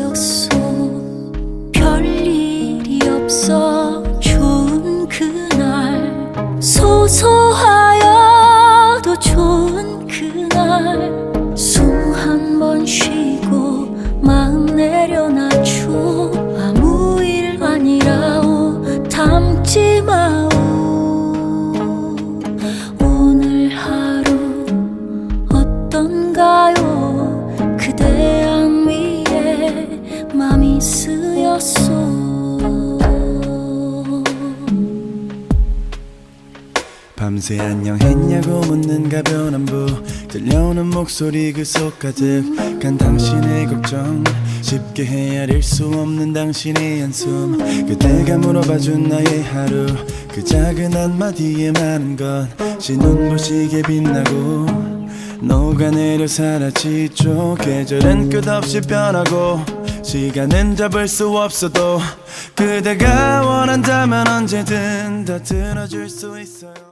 보였어 별일이 없어 좋은 그날 소소하여도 좋은 그날 숨 한 번 쉬고 마음 내려놔줘 아무 일 아니라오 담지 마오. 밤새 안녕했냐고 묻는 가벼운 안부. 들려오는 목소리 그 속 가득한 당신의 걱정. 쉽게 헤아릴 수 없는 당신의 한숨. 그대가 물어봐준 나의 하루. 그 작은 한마디에 많은 것이 눈부시게 빛나고 녹아내려 사라지죠. 계절은 끝없이 변하고 시간은 잡을 수 없어도 그대가 원한다면 언제든 다 들어줄 수 있어요